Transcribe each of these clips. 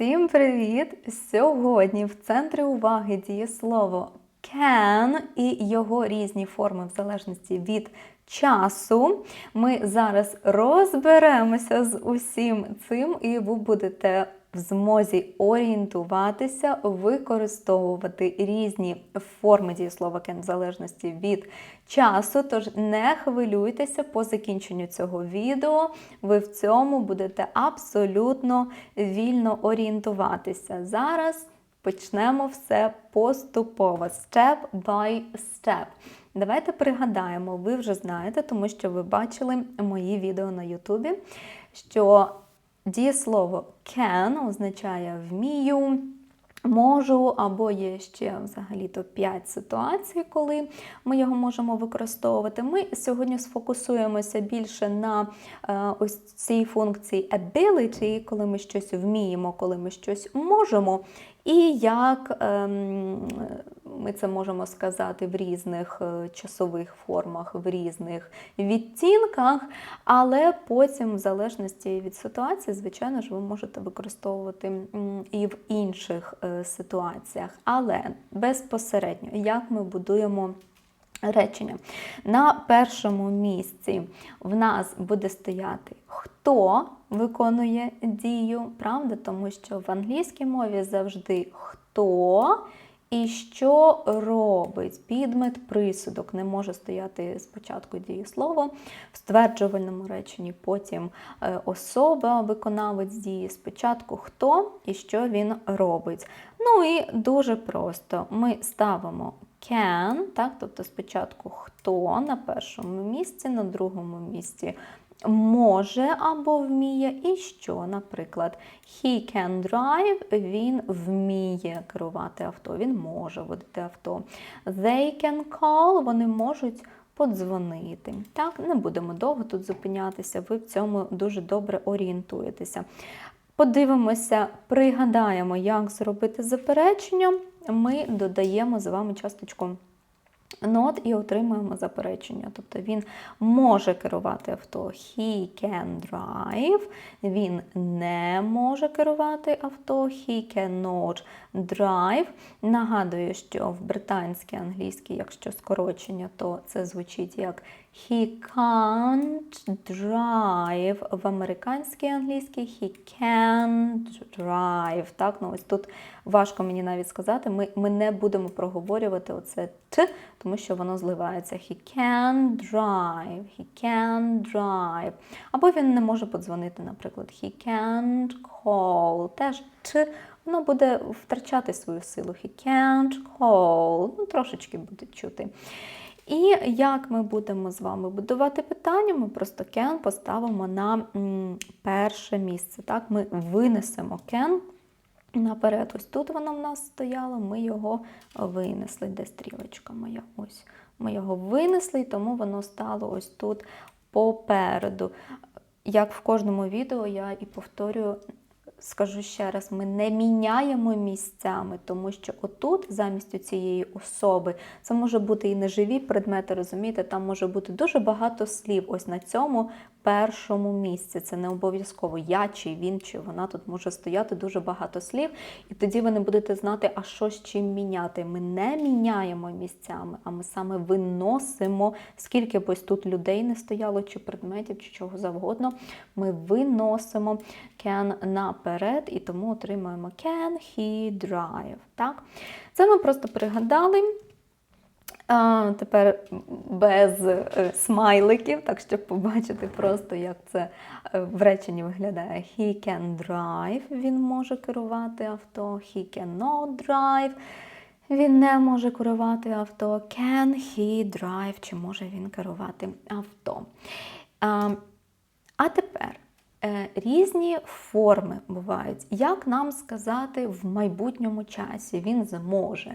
Всім привіт! Сьогодні в центрі уваги дієслово can і його різні форми в залежності від часу. Ми зараз розберемося з усім цим, і ви будете в змозі орієнтуватися, використовувати різні форми дієслова can в залежності від часу. Тож не хвилюйтеся по закінченню цього відео. Ви в цьому будете абсолютно вільно орієнтуватися. Зараз почнемо все поступово, step by step. Давайте пригадаємо, ви вже знаєте, тому що ви бачили мої відео на Ютубі, що дієслово can означає вмію. Можу, або є ще взагалі-то 5 ситуацій, коли ми його можемо використовувати. Ми сьогодні сфокусуємося більше на е, ось цій функції ability, коли ми щось вміємо, коли ми щось можемо, і як ем, ми це можемо сказати в різних е, часових формах, в різних відтінках, але потім, в залежності від ситуації, звичайно ж, ви можете використовувати і в інших е, ситуаціях. Але безпосередньо, як ми будуємо речення. На першому місці в нас буде стояти хто виконує дію, правда? Тому що в англійській мові завжди хто. І що робить підмет присудок? Не може стояти спочатку дієслово в стверджувальному реченні, потім е, особа, виконавець дії, спочатку хто і що він робить. Ну і дуже просто ми ставимо can, так, тобто спочатку хто на першому місці, на другому місці може або вміє, і що, наприклад, he can drive, він вміє керувати авто, він може водити авто. They can call, вони можуть подзвонити. Так, не будемо довго тут зупинятися, ви в цьому дуже добре орієнтуєтеся. Подивимося, пригадаємо, як зробити заперечення. Ми додаємо з вами часточку нот і отримуємо заперечення. Тобто він може керувати авто. He can drive. Він не може керувати авто. He cannot drive. Нагадую, що в британській англійській, якщо скорочення, то це звучить як He can't drive. В американській англійській he can't drive. Так, ну ось тут важко мені навіть сказати. Ми ми не будемо проговорювати оце Т, тому що воно зливається. He can drive, he can drive. Або він не може подзвонити, наприклад, he can't call. Теж Т, воно буде втрачати свою силу. He can't call. Ну, трошечки буде чути. І як ми будемо з вами будувати питання, ми просто can поставимо на перше місце. Так, Ми винесемо can наперед. Ось тут воно в нас стояло, ми його винесли. Де стрілочка моя? Ось. Ми його винесли, тому воно стало ось тут попереду. Як в кожному відео я і повторюю, скажу ще раз, ми не міняємо місцями, тому що отут, замість цієї особи, це може бути і неживі предмети, розумієте, там може бути дуже багато слів. Ось на цьому першому місці. Це не обов'язково я, чи він, чи вона тут може стояти дуже багато слів, і тоді ви не будете знати, а що з чим міняти. Ми не міняємо місцями, а ми саме виносимо, скільки б ось тут людей не стояло, чи предметів, чи чого завгодно. Ми виносимо can наперед, і тому отримуємо can he drive. Так? Це ми просто пригадали. Тепер без е, смайликів, так щоб побачити просто, як це е, в реченні виглядає. He can drive, він може керувати авто, he cannot drive, він не може керувати авто. Can he drive, чи може він керувати авто. А, а тепер е, різні форми бувають. Як нам сказати в майбутньому часі він зможе?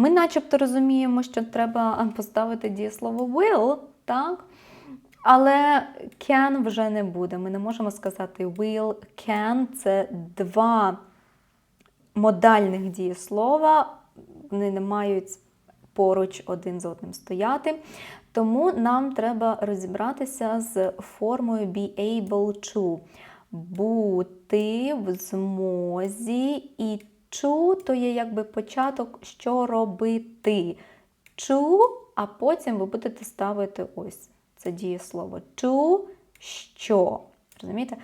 Ми начебто розуміємо, що треба поставити дієслово will, так? Але can вже не буде. Ми не можемо сказати will, can це два модальних дієслова, вони не мають поруч один з одним стояти. Тому нам треба розібратися з формою be able to. бути в змозі, і чу то є якби початок, що робити. Чу, а потім ви будете ставити ось це дієслово. Чу, що. Розумієте?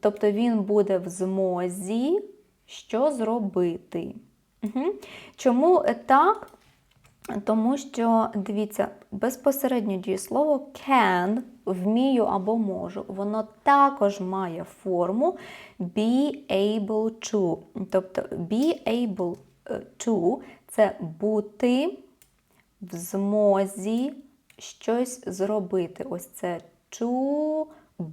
Тобто він буде в змозі, що зробити. Угу. Чому так? Тому що, дивіться, безпосередньо дієслово can, вмію або можу, воно також має форму be able to. Тобто be able е, to це бути в змозі щось зробити. Ось це to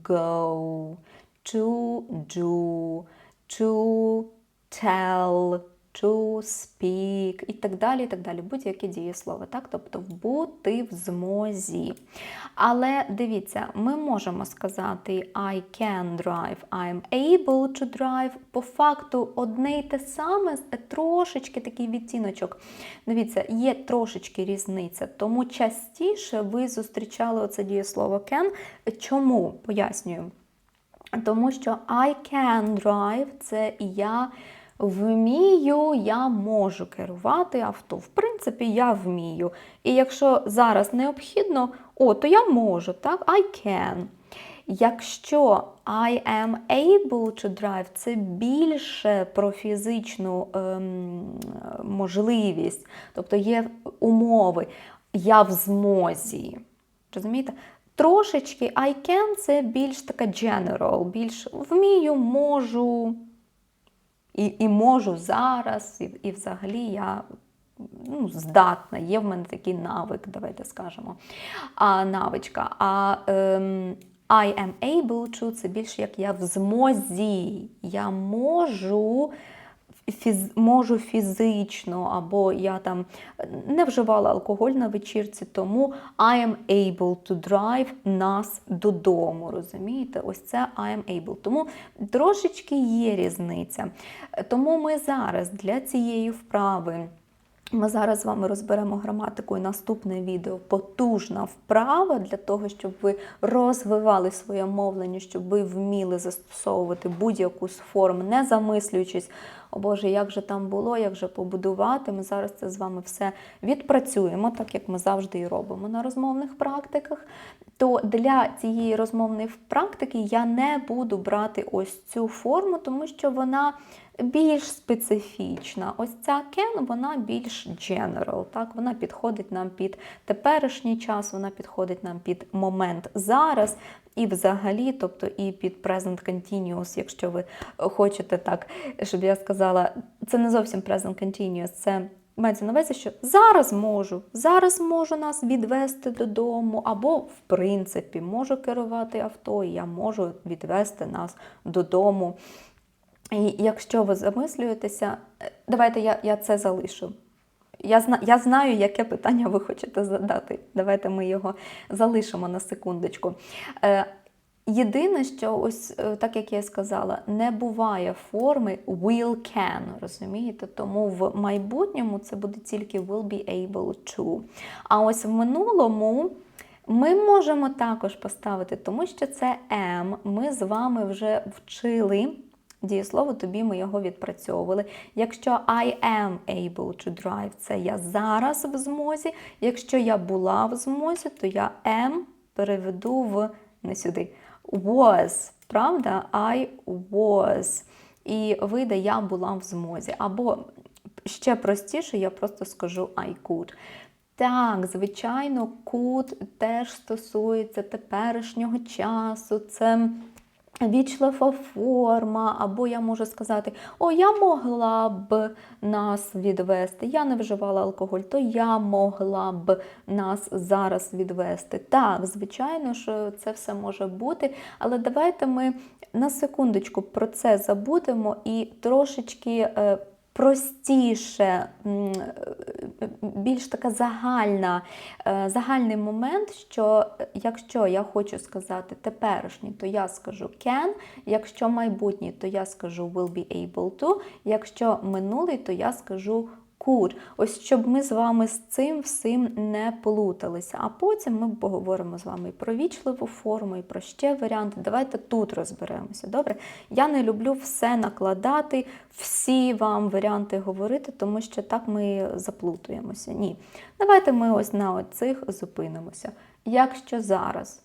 go, to do, to tell, to speak і так далі. і так далі. Будь-які дієслова, так? Тобто бути в змозі. Але дивіться, ми можемо сказати I can drive, I'm able to drive. По факту одне й те саме, трошечки такий відтіночок. Дивіться, є трошечки різниця, тому частіше ви зустрічали оце дієслово can. Чому? Пояснюю. Тому що I can drive це я вмію, я можу керувати авто. В принципі, я вмію. І якщо зараз необхідно, о, то я можу, так? I can. Якщо I am able to drive, це більше про фізичну ем, можливість, тобто є умови, я в змозі. Розумієте? Трошечки I can це більш така general, більш вмію, можу і і можу зараз, і і взагалі я ну, здатна, є в мене такий навик, давайте скажемо. А навичка. А ем, I am able to це більше як я в змозі. Я можу фіз, можу фізично, або я там не вживала алкоголь на вечірці, тому I am able to drive нас додому. Розумієте? Ось це I am able. Тому трошечки є різниця. Тому ми зараз для цієї вправи. Ми зараз з вами розберемо граматику і наступне відео потужна вправа для того, щоб ви розвивали своє мовлення, щоб ви вміли застосовувати будь-яку з форм, не замислюючись, о Боже, як же там було, як же побудувати. Ми зараз це з вами все відпрацюємо, так як ми завжди і робимо на розмовних практиках. То для цієї розмовної практики я не буду брати ось цю форму, тому що вона більш специфічна. Ось ця can, вона більш general. Так? Вона підходить нам під теперішній час, вона підходить нам під момент зараз. І взагалі, тобто і під present continuous, якщо ви хочете так, щоб я сказала, це не зовсім present continuous, це мається на увазі, що зараз можу, зараз можу нас відвести додому, або, в принципі, можу керувати авто, і я можу відвести нас додому. І якщо ви замислюєтеся, е, давайте я я це залишу. Я зна, я знаю, яке питання ви хочете задати. Давайте ми його залишимо на секундочку. Е, Єдине, що ось е, так як я сказала, не буває форми will can, розумієте? Тому в майбутньому це буде тільки will be able to. А ось в минулому. Ми можемо також поставити, тому що це am. Ми з вами вже вчили Дієслово тобі ми його відпрацьовували. Якщо I am able to drive, це я зараз в змозі. Якщо я була в змозі, то я am переведу в не сюди. Was, правда? I was. І вийде, я була в змозі. Або ще простіше, я просто скажу I could. Так, звичайно, could теж стосується теперішнього часу. Це Вічлива форма, або я можу сказати, о, я могла б нас відвести. Я не вживала алкоголь, то я могла б нас зараз відвести. Так, звичайно, що це все може бути, але давайте ми на секундочку про це забудемо і трошечки е, простіше, більш така загальна, е, загальний момент, що якщо я хочу сказати теперішній, то я скажу can, якщо майбутній, то я скажу will be able to, якщо минулий, то я скажу could. Ось щоб ми з вами з цим всім не плуталися. А потім ми поговоримо з вами і про вічливу форму, і про ще варіанти. Давайте тут розберемося. Добре? Я не люблю все накладати, всі вам варіанти говорити, тому що так ми заплутуємося. Ні. Давайте ми ось на оцих зупинимося. Якщо зараз,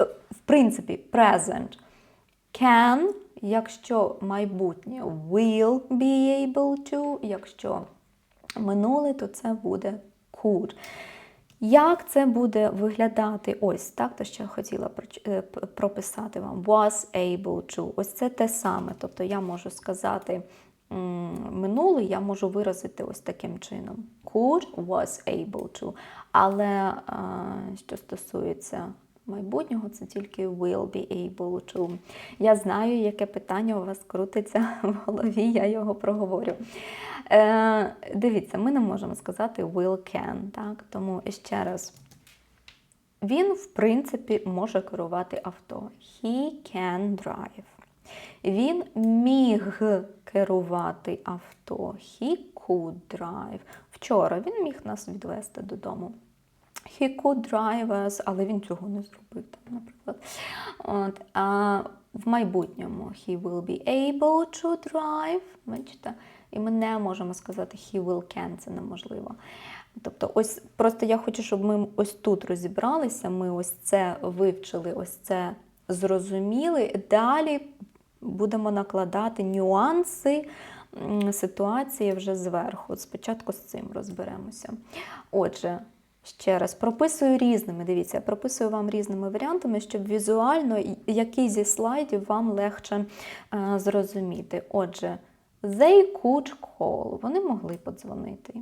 е, в принципі, present, can, якщо майбутнє will be able to, якщо минуле, то це буде could. Як це буде виглядати? Ось так, то що я хотіла е, прописати вам. Was able to. Ось це те саме. Тобто я можу сказати минуле, я можу виразити ось таким чином. Could was able to. Але е, що стосується майбутнього, це тільки will be able to. Я знаю, яке питання у вас крутиться в голові, я його проговорю. Е, дивіться, ми не можемо сказати will can, так? Тому ще раз. Він, в принципі, може керувати авто. He can drive. Він міг керувати авто. He could drive. Вчора він міг нас відвести додому. He could drive us, але він цього не зробив, там, наприклад. От, а в майбутньому he will be able to drive. Бачите? І ми не можемо сказати he will can, це неможливо. Тобто, ось просто я хочу, щоб ми ось тут розібралися, ми ось це вивчили, ось це зрозуміли. Далі будемо накладати нюанси ситуації вже зверху. Спочатку з цим розберемося. Отже, ще раз прописую різними. Дивіться, я прописую вам різними варіантами, щоб візуально який зі слайдів вам легше е, зрозуміти. Отже, they could call. Вони могли подзвонити.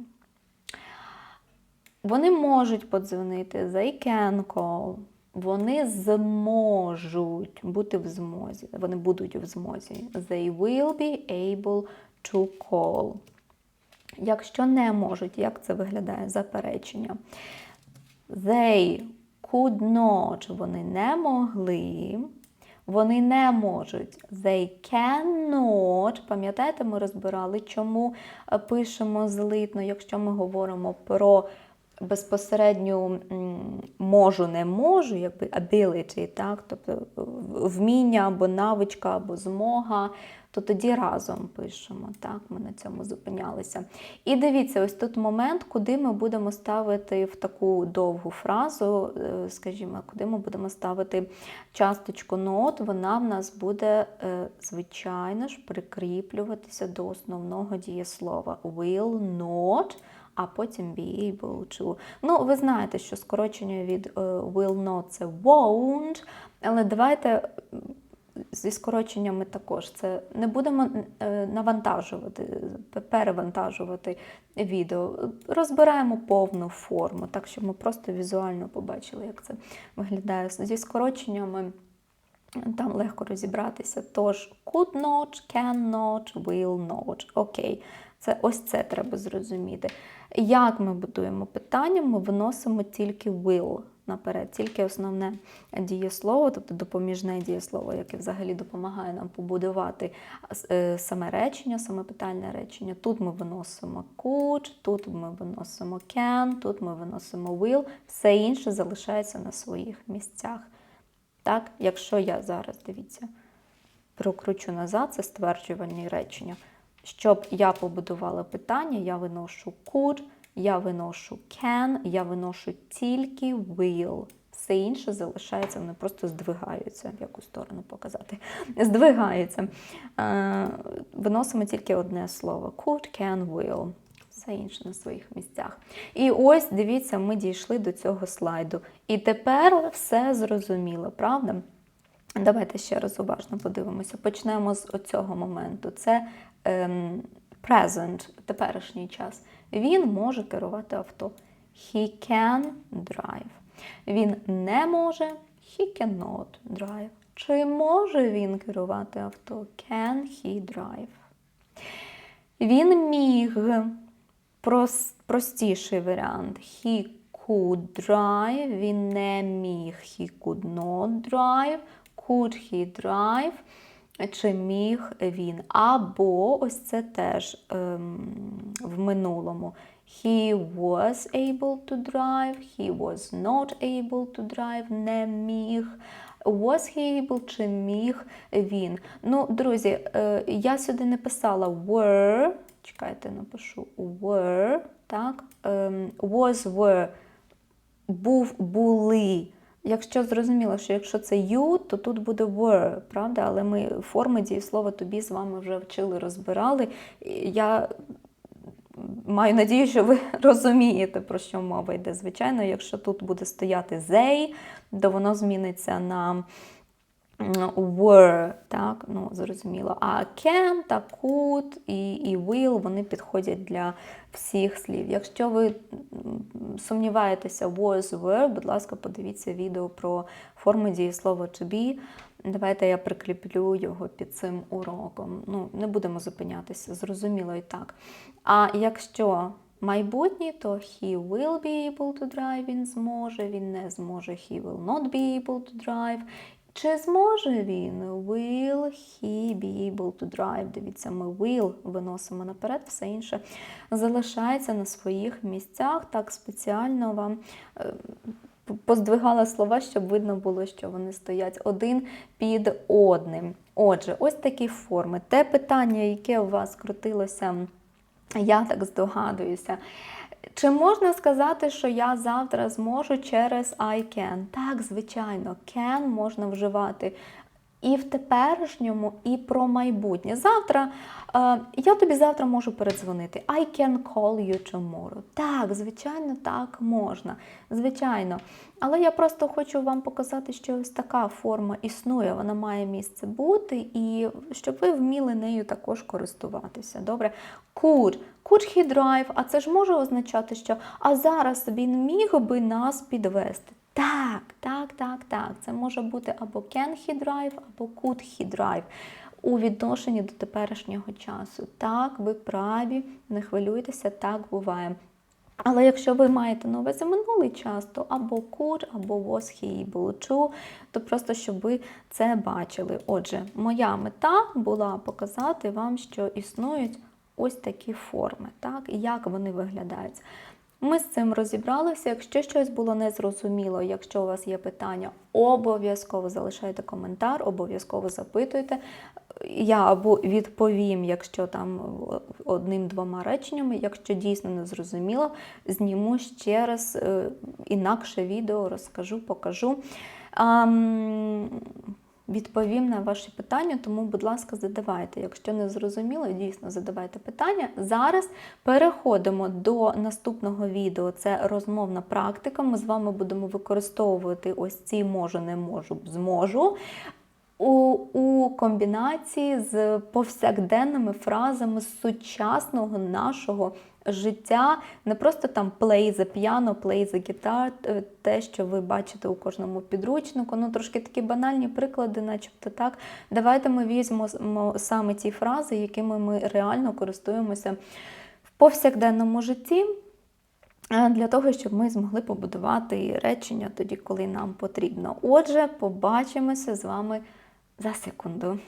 Вони можуть подзвонити, they can call. Вони зможуть бути в змозі. Вони будуть в змозі. They will be able to call. Якщо не можуть, як це виглядає? Заперечення. They could not. Вони не могли. Вони не можуть. They cannot. Пам'ятаєте, ми розбирали, чому е, пишемо злитно, якщо ми говоримо про безпосередню м, можу, не можу, якби ability, так? тобто вміння або навичка, або змога, то тоді разом пишемо. Так? Ми на цьому зупинялися. І дивіться, ось тут момент, куди ми будемо ставити в таку довгу фразу, е, скажімо, куди ми будемо ставити часточку not, вона в нас буде, е, звичайно ж, прикріплюватися до основного дієслова. Will not, а потім be able to. Ну, ви знаєте, що скорочення від е, will not це won't, але давайте зі скороченнями також це не будемо е, навантажувати, перевантажувати відео. Розбираємо повну форму, так щоб ми просто візуально побачили, як це виглядає. Зі скороченнями там легко розібратися. Тож could not, can not, will not. Окей. Це ось це треба зрозуміти. Як ми будуємо питання, ми виносимо тільки will наперед, тільки основне дієслово, тобто допоміжне дієслово, яке взагалі допомагає нам побудувати е, саме речення, саме питальне речення. Тут ми виносимо could, тут ми виносимо can, тут ми виносимо will, все інше залишається на своїх місцях. Так, якщо я зараз, дивіться, прокручу назад, це стверджувальні речення. Щоб я побудувала питання, я виношу could, я виношу can, я виношу тільки will. Все інше залишається, вони просто здвигаються, в яку сторону показати. Здвигаються. Е, Виносимо тільки одне слово: could, can, will. Все інше на своїх місцях. І ось дивіться, ми дійшли до цього слайду. І тепер все зрозуміло, правда? Давайте ще раз уважно подивимося. Почнемо з оцього моменту. Це present, теперішній час. Він може керувати авто. He can drive. Він не може, he cannot drive. Чи може він керувати авто? Can he drive? Він міг прос- простіший варіант. He could drive. Він не міг. He could not drive. Could he drive? Чи міг він. Або ось це теж ем, в минулому. He was able to drive, he was not able to drive, не міг. Was he able чи міг він? Ну, друзі, е, я сюди не писала were. Чекайте, напишу were. Так, ем, was were. Був, були. Якщо зрозуміло, що якщо це you, то тут буде were, правда? Але ми форми дієслова тобі з вами вже вчили, розбирали. Я маю надію, що ви розумієте, про що мова йде. Звичайно, якщо тут буде стояти they, то воно зміниться на were, так, ну, зрозуміло. А can та could і, і will, вони підходять для всіх слів. Якщо ви сумніваєтеся was, were, будь ласка, подивіться відео про форми дієслова to be. Давайте я прикріплю його під цим уроком. Ну, не будемо зупинятися, зрозуміло і так. А якщо майбутнє, то he will be able to drive, він зможе, він не зможе, he will not be able to drive. Чи зможе він? Will he be able to drive? Дивіться, ми will виносимо наперед, все інше залишається на своїх місцях. Так спеціально вам е, поздвигала слова, щоб видно було, що вони стоять один під одним. Отже, ось такі форми. Те питання, яке у вас крутилося, я так здогадуюся. Чи можна сказати, що я завтра зможу через I can? Так, звичайно, can можна вживати і в теперішньому, і про майбутнє. Завтра е, я тобі завтра можу передзвонити. I can call you tomorrow. Так, звичайно, так можна. Звичайно. Але я просто хочу вам показати, що ось така форма існує, вона має місце бути, і щоб ви вміли нею також користуватися. Добре? Could. Could he drive? А це ж може означати, що а зараз він міг би нас підвести. Так, так, так, так. Це може бути або can he drive, або could he drive у відношенні до теперішнього часу. Так, ви праві, не хвилюйтеся, так буває. Але якщо ви маєте на увазі минулий час, то або could, або was he able to, то просто щоб ви це бачили. Отже, моя мета була показати вам, що існують ось такі форми, так, і як вони виглядають. Ми з цим розібралися. Якщо щось було незрозуміло, якщо у вас є питання, обов'язково залишайте коментар, обов'язково запитуйте. Я або відповім, якщо там одним-двома реченнями, якщо дійсно не зрозуміло, зніму ще раз е, інакше відео, розкажу, покажу. Відповім на ваші питання, тому, будь ласка, задавайте. Якщо не зрозуміло, дійсно задавайте питання. Зараз переходимо до наступного відео. Це розмовна практика. Ми з вами будемо використовувати ось ці можу, не можу, зможу. У, у комбінації з повсякденними фразами сучасного нашого життя, не просто там play the piano, play the guitar, е, те, що ви бачите у кожному підручнику. Ну, трошки такі банальні приклади, начебто так. Давайте ми візьмемо саме ті фрази, якими ми реально користуємося в повсякденному житті. е, Для того, щоб ми змогли побудувати речення тоді, коли нам потрібно. Отже, побачимося з вами за секунду.